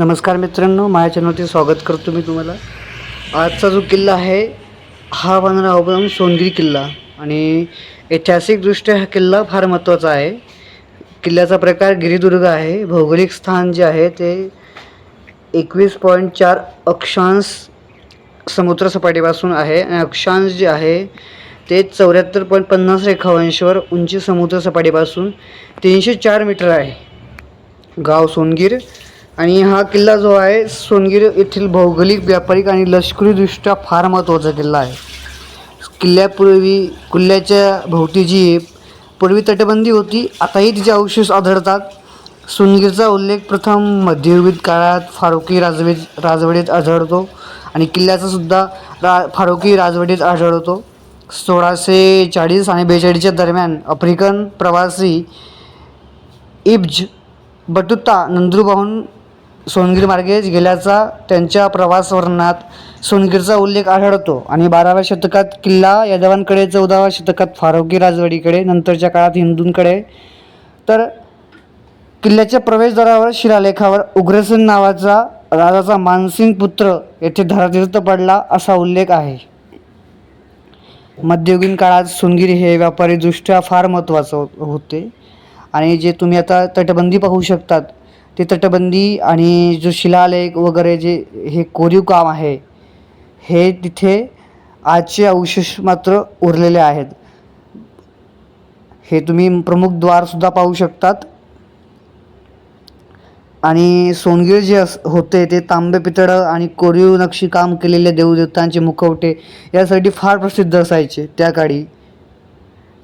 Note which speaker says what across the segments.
Speaker 1: नमस्कार मित्रांनो माझ्या चॅनलवरती स्वागत करतो मी तुम्हाला. आजचा जो किल्ला आहे हा बनला आपण सोनगिरी किल्ला. आणि ऐतिहासिकदृष्ट्या हा किल्ला फार महत्त्वाचा आहे. किल्ल्याचा प्रकार गिरिदुर्ग आहे. भौगोलिक स्थान जे आहे ते एकवीस पॉईंट चार अक्षांश समुद्रसपाटीपासून आहे. आणि अक्षांश जे आहे ते चौऱ्याहत्तर पॉईंट पन्नास रेखावंशवर उंची समुद्रसपाटीपासून तीनशे चार मीटर आहे. गाव सोनगीर. आणि हा किल्ला जो आहे सोनगीर येथील भौगोलिक व्यापारिक आणि लष्करीदृष्ट्या फार महत्त्वाचा किल्ला आहे. किल्ल्यापूर्वी किल्ल्याच्या भोवती जी पूर्वी तटबंदी होती आताही तिचे अवशेष आढळतात. सोनगीरचा उल्लेख प्रथम मध्ययुगीन काळात फारुकी राजवे राजवडीत आढळतो आणि किल्ल्याचासुद्धा रा फारुकी राजवटीत आढळतो. सोळाशे चाळीस आणि बेचाळीसच्या दरम्यान आफ्रिकन प्रवासी इब्ज बटुता नंदुरबाहून सोनगीरमार्गेच गेल्याचा त्यांच्या प्रवास वर्णनात सोनगीरचा उल्लेख आढळतो. आणि बाराव्या शतकात किल्ला यादवांकडे चौदाव्या शतकात फारोकी राजवाडीकडे नंतरच्या काळात हिंदूंकडे. तर किल्ल्याच्या प्रवेशद्वारावर शिलालेखावर उग्रसेन नावाचा राजाचा मानसिंग पुत्र येथे धरातीर्थ पडला असा उल्लेख आहे. मध्ययुगीन काळात सोनगिरी हे व्यापारीदृष्ट्या फार महत्त्वाचं होते. आणि जे तुम्ही आता तटबंदी पाहू शकतात ते तटबंदी आणि जो शिलालेख वगैरे जे हे कोरीव काम आहे हे तिथे आजचे अवशेष मात्र उरलेले आहेत. हे तुम्ही प्रमुख द्वारसुद्धा पाहू शकतात. आणि सोनगीर जे अस होते ते तांबे पितळं आणि कोरीव नक्षी काम केलेले देवदेवतांचे मुखवटे यासाठी फार प्रसिद्ध असायचे. त्या काळी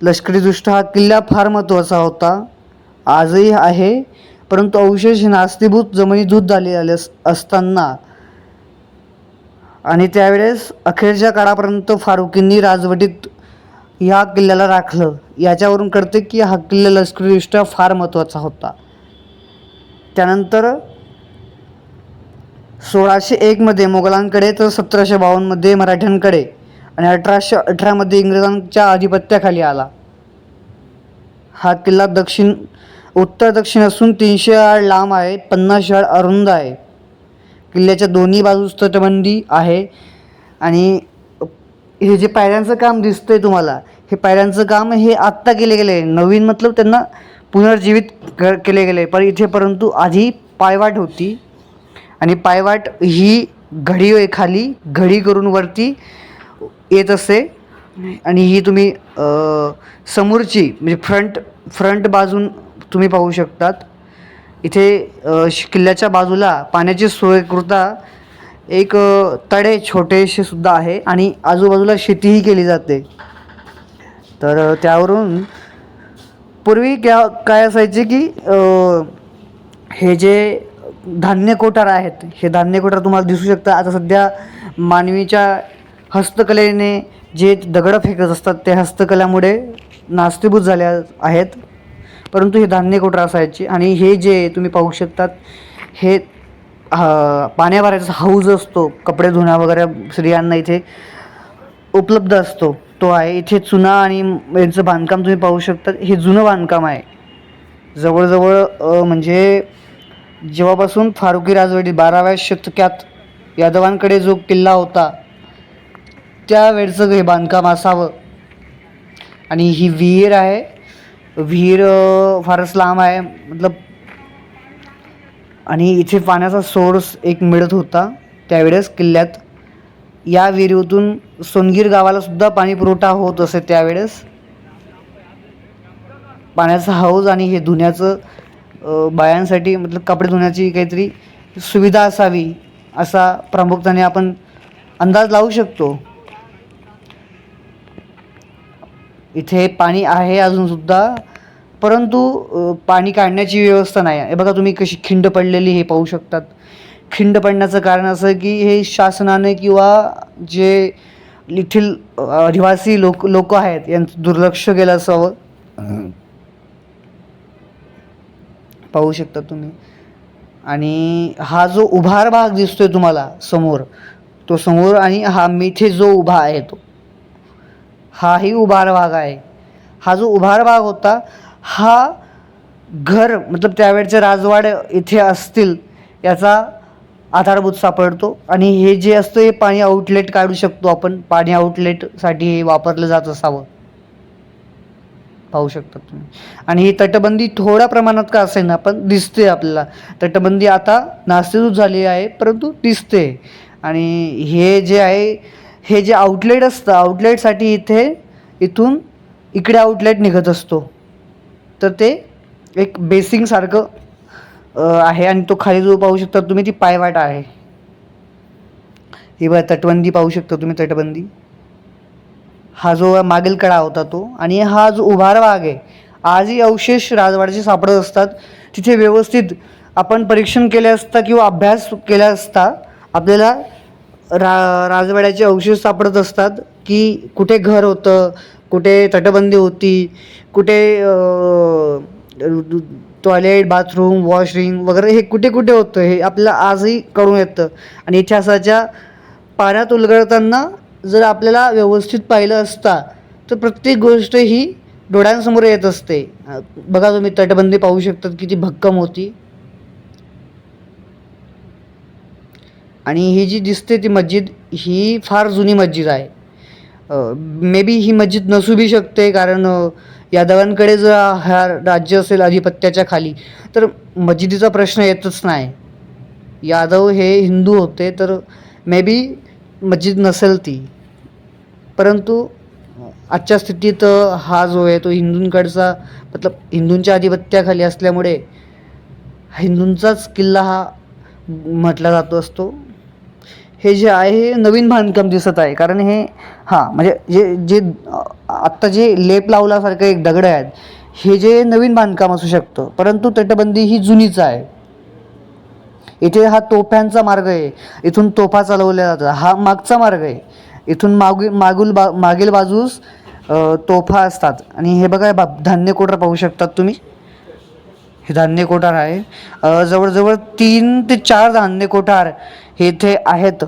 Speaker 1: लष्करीदृष्ट्या हा किल्ला फार महत्त्वाचा होता. आजही आहे. परंतु अवशेष नास्तीभूत जमिनीधूत झालेले अस असताना आणि त्यावेळेस अखेरच्या काळापर्यंत फारुकींनी राजवटीत ह्या किल्ल्याला राखलं. याच्यावरून कळते की हा किल्ला लष्करीदृष्ट्या फार महत्त्वाचा होता. त्यानंतर सोळाशे एकमध्ये मोगलांकडे तर सतराशे बावन्नमध्ये मराठ्यांकडे आणि अठराशे अठरामध्ये इंग्रजांच्या अधिपत्याखाली आला. हा किल्ला दक्षिण उत्तर दक्षिण असून तीनशे आड लांब आहे पन्नास आड अरुंद आहे. किल्ल्याच्या दोन्ही बाजूस तटबंदी आहे आणि हे जे पायऱ्यांचं काम दिसतंय तुम्हाला हे पायऱ्यांचं काम हे आत्ता केले गेले. नवीन मतलब त्यांना पुनर्जीवित केले गेले. पण इथे परंतु आधी पायवाट होती आणि पायवाट ही घडी आहे खाली घडी करून वरती येत असते आणि ही तुम्ही समोरची म्हणजे फ्रंट फ्रंट बाजून तुम्ही पाहू शकतात. इथे किल्ल्याच्या बाजूला पाण्याची सोयकृता एक तडे छोटेसे सुद्धा आहे आणि आजूबाजूला शेतीही केली जाते. तर त्यावरून पूर्वी क्या काय असायचे की हे जे धान्य कोठार आहेत हे धान्य कोठार तुम्हाला दिसू शकतं. आता सध्या मानवीच्या हस्तकलेने जे दगडं फेकत असतात ते हस्तकलामुळे नास्तीभूत झाल्या आहेत. परंतु हे धान्य कोठार असायचे? आणि हे जे तुम्ही पाहू शकतात हे हा, पाण्याभराचा हाऊस असतो कपडे धुण्या वगैरे स्त्रियांना इथे उपलब्ध असतो तो आहे. इथे चुना आणि यांचं बांधकाम तुम्ही पाहू शकता हे जुनं बांधकाम आहे. जवळजवळ म्हणजे जेव्हापासून फारुकी राजवटी बाराव्या शतकात यादवांकडे जो किल्ला होता त्यावेळचं हे बांधकाम असावं. आणि ही विहीर आहे विहीर फारच लांब आहे. मतलब आणि इथे पाण्याचा सोर्स एक मिळत होता त्यावेळेस किल्ल्यात. या विहिरीतून सोनगीर गावाला सुद्धा पाणी पुरवठा होत असे त्यावेळेस. पाण्याचा हौज आणि हे धुण्याचं बायांसाठी मतलब कपडे धुण्याची काहीतरी सुविधा असावी असा प्रामुख्याने आपण अंदाज लावू शकतो. इथे पाणी आहे अजूनसुद्धा परंतु पाणी काढण्याची व्यवस्था नाही. आहे हे बघा तुम्ही कशी खिंड पडलेली हे पाहू शकतात. खिंड पडण्याचं कारण असं की हे शासनाने किंवा जे येथील आदिवासी लोक लोक आहेत यांचं दुर्लक्ष केलं असावं पाहू शकता तुम्ही. आणि हा जो उभार भाग दिसतोय तुम्हाला समोर तो समोर आणि हा मिथे जो उभा आहे तो हाही उभार भाग आहे. हा जो उभार भाग होता हा घर मतलब त्यावेळचे राजवाडे इथे असतील याचा आधारभूत सापडतो. आणि हे जे असतं हे पाणी आउटलेट काढू शकतो आपण. पाणी आउटलेटसाठी हे वापरलं जात असावं. पाहू शकता तुम्ही. आणि ही तटबंदी थोड्या प्रमाणात का असेल ना पण दिसते आपल्याला. तटबंदी आता नास्तिक झाली आहे परंतु दिसते. आणि हे जे आहे हे जे आउटलेट असतं आउटलेटसाठी इथे इथून इकडे आउटलेट निघत असतो. तर ते एक बेसिंगसारखं आहे आणि तो खाली जो पाहू शकता तुम्ही ती पायवाट आहे. ही बघा तटबंदी पाहू शकता तुम्ही तटबंदी. हा जो मागील कडा होता तो आणि हा जो उभार भाग आहे आजही अवशेष राजवाड्याचे सापडत असतात. तिथे व्यवस्थित आपण परीक्षण केले असता किंवा अभ्यास केला असता आपल्याला रा राजवाड्याचे अवशेष सापडत असतात की कुठे घर होतं कुठे तटबंदी होती कुठे टॉयलेट बाथरूम वॉशरूम वगैरे हे कुठे कुठे होतं हे आपल्याला आजही कळून येतं. आणि इतिहासाच्या पाण्यात उलगडताना जर आपल्याला व्यवस्थित पाहिलं असता तर प्रत्येक गोष्ट ही डोळ्यांसमोर येत असते. बघा तुम्ही तटबंदी पाहू शकतात किती भक्कम होती. आणि ही जी दिसते ती मस्जिद ही फार जुनी मस्जिद आहे. मे बी ही मस्जिद नसू बी शकते कारण यादवांकडे जर हा राज्य असेल आधिपत्याच्या खाली तर मस्जिदीचा प्रश्न येतच नाही. यादव हे हिंदू होते तर मे बी मस्जिद नसेल ती. परंतु आजच्या स्थितीत हा जो आहे तो हिंदूंकडचा मतलब हिंदूंच्या आधिपत्याखाली असल्यामुळे हिंदूंचाच किल्ला हा म्हटला जातो असतो. हे जे आहे हे नवीन बांधकाम दिसत आहे. कारण हे हां म्हणजे जे जे आत्ता जे लेप लावल्यासारखे एक दगड आहेत हे जे नवीन बांधकाम असू शकतं. परंतु तटबंदी ही जुनीच आहे. इथे हा तोफ्यांचा मार्ग आहे. इथून तोफा चालवल्या जातात. हा मागचा मार्ग आहे. इथून मागील मागूल बा मागील बाजूस तोफा असतात. आणि हे बघा बा धान्य कोटर पाहू शकतात तुम्ही? हे धान्य कोठार आहे. जवळजवळ तीन ते चार धान्य कोठार हे इथे आहेत.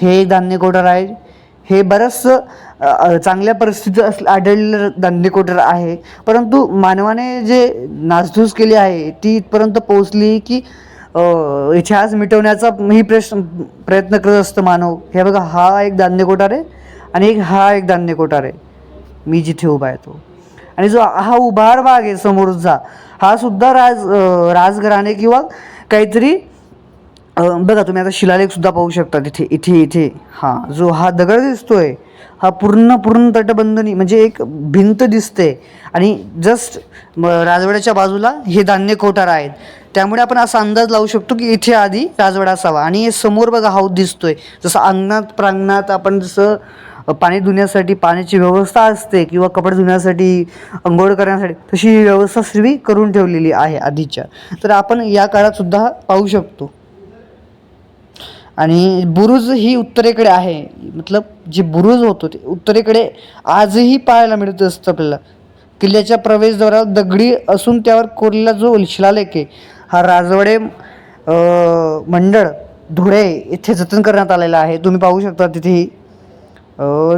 Speaker 1: हे धान्य कोठार आहे. हे बरंचसं चांगल्या परिस्थितीत अस आढळलेलं धान्य कोठार आहे. परंतु मानवाने जे नासधूस केली आहे ती इथपर्यंत पोहोचली की इतिहास मिटवण्याचा ही प्रश्न प्रयत्न करत असतं मानव. हे बघा हा एक धान्य कोठार आहे आणि एक हा एक धान्य कोठार आहे. मी जिथे उभा आहे तो. आणि जो हा उभार भाग आहे समोरचा हा सुद्धा राज राजघराणे किंवा काहीतरी बघा तुम्ही आता शिलालेखसुद्धा पाहू शकता तिथे इथे इथे. हा जो हा दगड दिसतोय हा पूर्ण पूर्ण तटबंधनी म्हणजे एक भिंत दिसते. आणि जस्ट राजवाड्याच्या बाजूला हे धान्य कोठार आहेत. त्यामुळे आपण असा अंदाज लावू शकतो की इथे आधी राजवाडा असावा. आणि हे समोर बघा हाऊस दिसतोय. जसं अंगणात प्रांगणात आपण जसं पाणी धुण्यासाठी पाण्याची व्यवस्था असते किंवा कपडे धुण्यासाठी अंघोळ करण्यासाठी तशी ही व्यवस्था सर्व करून ठेवलेली आहे आधीच्या. तर आपण या काळातसुद्धा पाहू शकतो. आणि बुरुज ही उत्तरेकडे आहे. मतलब जे बुरुज होतो ते उत्तरेकडे आजही पाहायला मिळत असतं आपल्याला. किल्ल्याच्या प्रवेशद्वारावर दगडी असून त्यावर कोरलेला जो शिलालेख आहे हा राजवाडे मंडळ धुळे येथे जतन करण्यात आलेला आहे. तुम्ही पाहू शकता तिथेही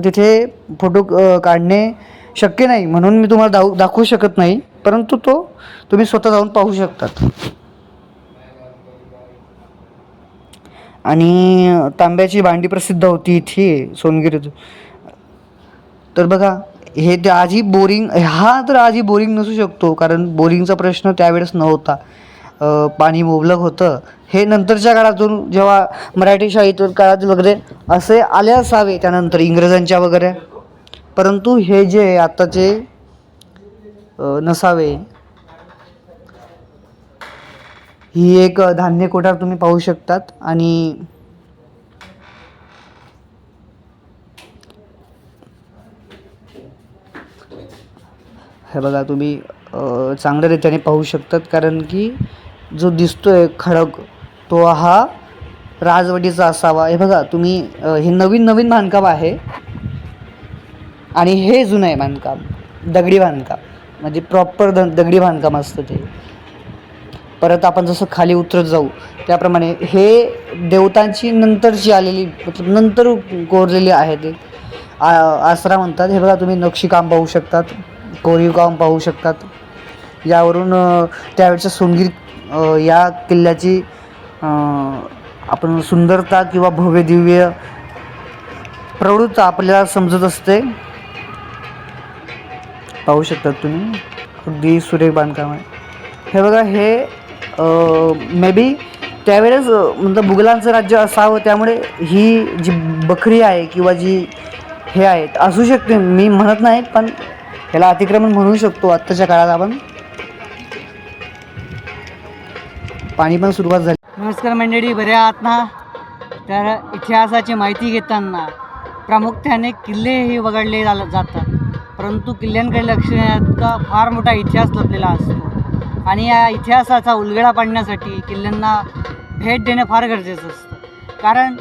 Speaker 1: तिथे फोटो काढणे शक्य नाही म्हणून मी तुम्हाला दाव दाखवू शकत नाही. परंतु तो तुम्ही स्वतः जाऊन पाहू शकतात. आणि तांब्याची भांडी प्रसिद्ध होती इथे सोनगिरीत तर बघा हे ते आजही बोरिंग हा तर आजही बोरिंग नसू शकतो. कारण बोरिंगचा प्रश्न त्यावेळेस नव्हता. पाणी मुबलक होतं. हे नंतरच्या काळातून जेव्हा मराठी शाहीतून काळात वगैरे असे आले असावे त्यानंतर इंग्रजांच्या वगैरे. परंतु हे जे आत्ताचे नसावे ही एक धान्य कोठार तुम्ही पाहू शकतात आणि हे बघा तुम्ही चांगल्या रीतीने पाहू शकतात कारण की जो दिसतोय खडक तो हा राजवाडीचा असावा. हे बघा तुम्ही हे नवीन नवीन बांधकाम आहे. आणि हे जुनं आहे बांधकाम दगडी बांधकाम. म्हणजे प्रॉपर द दगडी बांधकाम असतं ते. परत आपण जसं खाली उतरत जाऊ त्याप्रमाणे हे देवतांची नंतरची आलेली मतलब नंतर कोरलेली आहे ते. आ- आसरा म्हणतात. हे बघा तुम्ही नक्षीकाम पाहू शकतात कोरीव काम पाहू शकतात. यावरून त्यावेळच्या सोनगिरी या किल्ल्याची आपण सुंदरता किंवा भव्य दिव्य आपल्याला समजत असते. पाहू शकतात तुम्ही. अगदी सुरेख बांधकाम आहे. हे बघा हे मे बी त्यावेळेस म्हणजे मुघलांचं राज्य असावं त्यामुळे ही जी बकरी आहे किंवा जी हे आहेत असू शकते. मी म्हणत नाही पण ह्याला अतिक्रमण म्हणू शकतो आत्ताच्या काळात आपण. पाणी पण सुरुवात झाली.
Speaker 2: नमस्कार मंडळी बऱ्या आहात ना? तर इतिहासाची माहिती घेताना प्रामुख्याने किल्ले हे वगळले जातात. परंतु किल्ल्यांकडे लक्ष देण्याचा फार मोठा इतिहास लपलेला असतो. आणि या इतिहासाचा उलगडा पाडण्यासाठी किल्ल्यांना भेट देणं फार गरजेचं असतं. कारण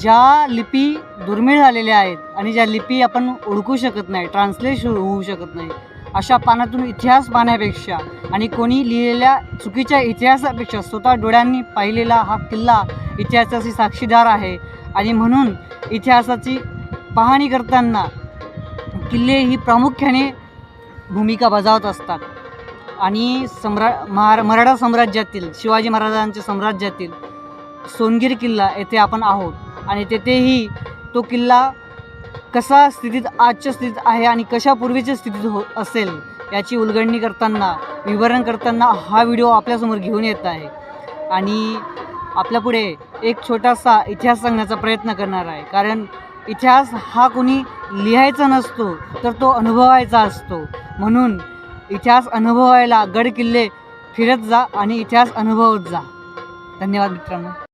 Speaker 2: ज्या लिपी दुर्मिळ झालेल्या आहेत आणि ज्या लिपी आपण ओळखू शकत नाही ट्रान्सलेट होऊ शकत नाही अशा पानातून इतिहास पाहण्यापेक्षा आणि कोणी लिहिलेल्या चुकीच्या इतिहासापेक्षा स्वतः डोळ्यांनी पाहिलेला हा किल्ला इतिहासाची साक्षीदार आहे. आणि म्हणून इतिहासाची पाहणी करताना किल्ले ही प्रामुख्याने भूमिका बजावत असतात. आणि सम्रा महारा मराठा साम्राज्यातील शिवाजी महाराजांच्या साम्राज्यातील सोनगीर किल्ला येथे आपण आहोत. आणि तेथेही तो किल्ला कसा स्थितीत आजच्या स्थितीत आहे आणि कशा पूर्वीच्या स्थितीत हो असेल याची उलगडणी करताना विवरण करताना हा व्हिडिओ आपल्यासमोर घेऊन येत आहे. आणि आपल्यापुढे एक छोटासा इतिहास सांगण्याचा प्रयत्न करणार आहे. कारण इतिहास हा कोणी लिहायचा नसतो तर तो अनुभवायचा असतो. म्हणून इतिहास अनुभवायला गड किल्ले फिरत जा आणि इतिहास अनुभवत जा. धन्यवाद मित्रांनो.